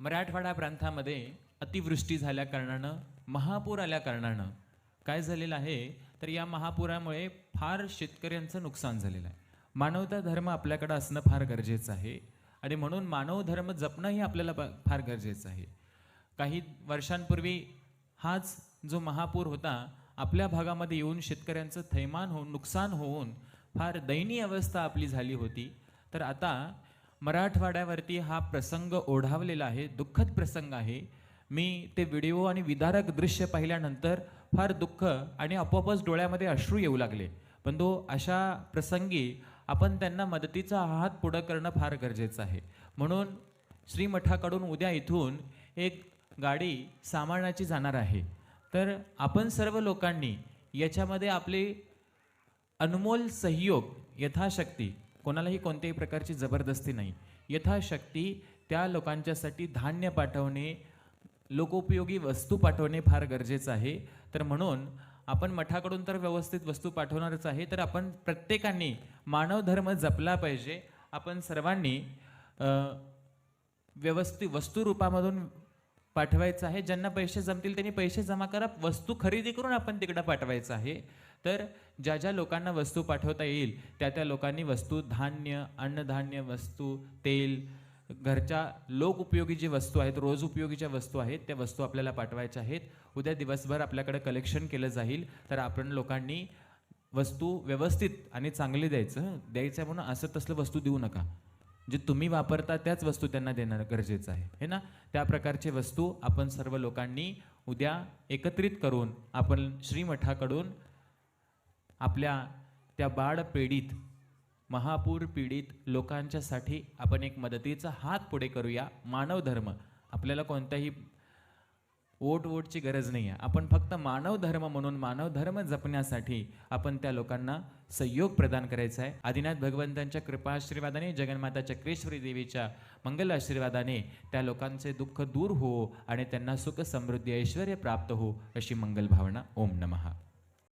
मराठवाडा प्रांतामध्ये अतिवृष्टी झाल्या कारणानं महापूर आल्या कारणानं काय झालेलं आहे? तर या महापुरामुळे फार शेतकऱ्यांचं नुकसान झालेलं आहे. मानवता धर्म आपल्याकडं असणं फार गरजेचं आहे. आणि म्हणून मानव धर्म जपणंही आपल्याला फार गरजेचं आहे. काही वर्षांपूर्वी हाच जो महापूर होता आपल्या भागामध्ये येऊन शेतकऱ्यांचं थैमान होऊन नुकसान होऊन फार दयनीय अवस्था आपली झाली होती. तर आता मराठवाड्यावरती हा प्रसंग ओढावलेला आहे दुःखद प्रसंग आहे. मी ते व्हिडिओ आणि विदारक दृश्य पाहिल्यानंतर फार दुःख आणि आपोआपच डोळ्यामध्ये अश्रू येऊ लागले. पण तो अशा प्रसंगी आपण त्यांना मदतीचा हात पुढं करणं फार गरजेचं आहे. म्हणून श्रीमठाकडून उद्या इथून एक गाडी सामानाची जाणार आहे. तर आपण सर्व लोकांनी याच्यामध्ये आपले अनमोल सहयोग यथाशक्ती कोणालाही कोणत्याही प्रकारची जबरदस्ती नाही. यथाशक्ती त्या लोकांच्यासाठी धान्य पाठवणे लोकोपयोगी वस्तू पाठवणे फार गरजेचं आहे. तर म्हणून आपण मठाकडून तर व्यवस्थित वस्तू पाठवणारच आहे तर आपण प्रत्येकाने मानवधर्म जपला पाहिजे. आपण सर्वांनी व्यवस्थित वस्तुरूपामधून पाठवायचं आहे. ज्यांना पैसे जमतील त्यांनी पैसे जमा करा. वस्तू खरेदी करून आपण तिकडं पाठवायचं आहे. तर ज्या ज्या लोकांना वस्तू पाठवता येईल त्या त्या लोकांनी वस्तू धान्य अन्नधान्य वस्तू तेल घरच्या लोक उपयोगी जी वस्तू आहेत रोज उपयोगीच्या वस्तू आहेत त्या वस्तू आपल्याला पाठवायच्या आहेत. उद्या दिवसभर आपल्याकडे कलेक्शन केलं जाईल. तर आपण लोकांनी वस्तू व्यवस्थित आणि चांगली द्यायचं. द्यायचं आहे म्हणून असं तसलं वस्तू देऊ नका. जे तुम्ही वापरता त्याच वस्तू त्यांना देणं गरजेचं आहे. हे ना? त्या प्रकारचे वस्तू आपण सर्व लोकांनी उद्या एकत्रित करून आपण श्रीमठाकडून आपल्या त्या बाळ पीडित महापूर पीडित लोकांच्यासाठी आपण एक मदतीचा हात पुढे करूया. मानवधर्म आपल्याला कोणत्याही वोट वोटची गरज नाही आहे. आपण फक्त मानव धर्म म्हणून मानव धर्म जपण्यासाठी आपण त्या लोकांना सहयोग प्रदान करायचा आहे. आदिनाथ भगवंतांच्या कृपा आशीर्वादाने जगन्माता चक्रेश्वरी देवीच्या मंगल आशीर्वादाने त्या लोकांचे दुःख दूर हो आणि त्यांना सुख समृद्धी ऐश्वर प्राप्त हो अशी मंगल भावना. ओम नमः.